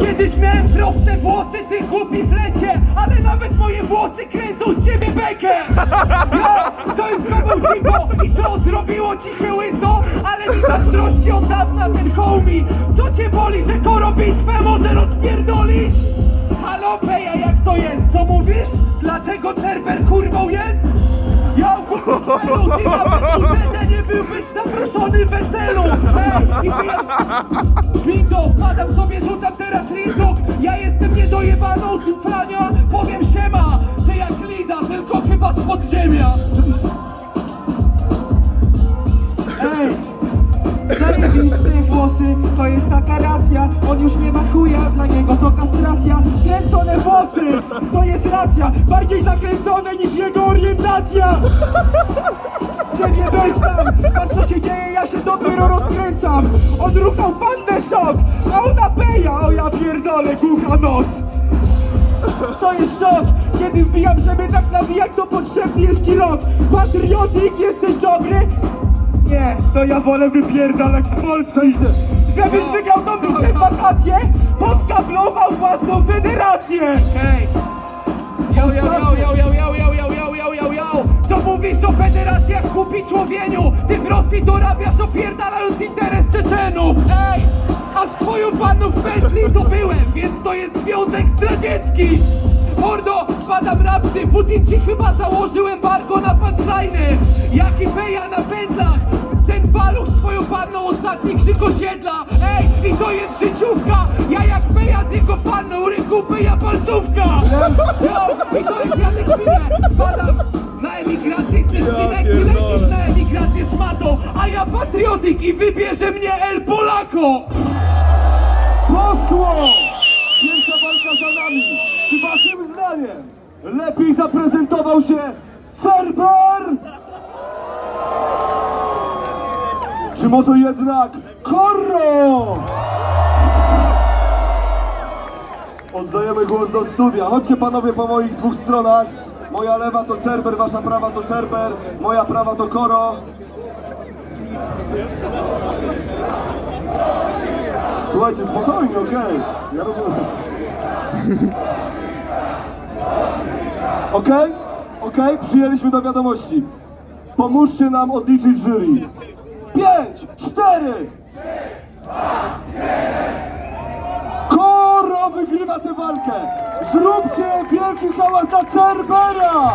Kiedyś miałem proste włosy, ty głupi flecie Ale nawet moje włosy kręcą z ciebie bekę Ja, to jest robił dziwo I co, zrobiło ci się łyso? Ale mi zazdrości od dawna ten homie Co cię boli, że koro bitwę może rozpierdolić? Halo Peja, jak to jest? Co mówisz? Dlaczego Cerber kurwą jest? Ja weselu, ty nawet nie byłbyś zaproszony weselu i niedojebaną Frania Powiem siema, ty jak Liza, tylko chyba z podziemia. Ej! Zajebiste włosy, to jest taka racja. On już nie ma chuja, dla niego to kastracja. Kręcone włosy, to jest racja. Bardziej zakręcone niż jego orientacja. Ciebie weź tam, patrz co się dzieje, ja się dopiero rozkręcam. On ruchał pandę szok, a ona peja. O ja pierdolę, głucha nos to jest szok, kiedy wbijam, żeby tak nawijać, to potrzebny jest ci rok Patriotik, jesteś dobry? Nie, to ja wolę wypierdalać z Polski Żebyś wygrał dobre wakacje, podkablował własną federację Hej! Yo, yo, yo, yo, yo, yo, yo, yo, yo, yo, yo, yo! Co mówisz o federacjach kupi człowieniu? Ty w Rosji dorabiasz opierdalając interes Czeczenów! Ej! A z twoją panną w pętli to byłem, więc to jest związek zdradziecki! Mordo, spadam rapsy, Putin ci chyba założył embargo na punchline'y! Jaki feja na pętlach! Ten baluch z twoją panną ostatni krzyk osiedla! Ej, i to jest życiówka! Ja jak peja z jego panną, rynku peja palcówka! Yo, i to jest Janek Miller! Spadam na emigrację, chcesz lecisz na patriotyk i wybierze mnie El Polako! Poszło! Pierwsza walka za nami. Czy waszym zdaniem lepiej zaprezentował się Serber? Czy może jednak Korro? Oddajemy głos do studia. Chodźcie panowie po moich dwóch stronach. Moja lewa to Cerber, wasza prawa to Cerber, moja prawa to Koro. Słuchajcie, spokojnie, okej. Ja rozumiem. Okej? Okej, przyjęliśmy do wiadomości. Pomóżcie nam odliczyć jury. Pięć, cztery. Koro wygrywa tę walkę. Zróbcie wielki hałas dla Cerbera.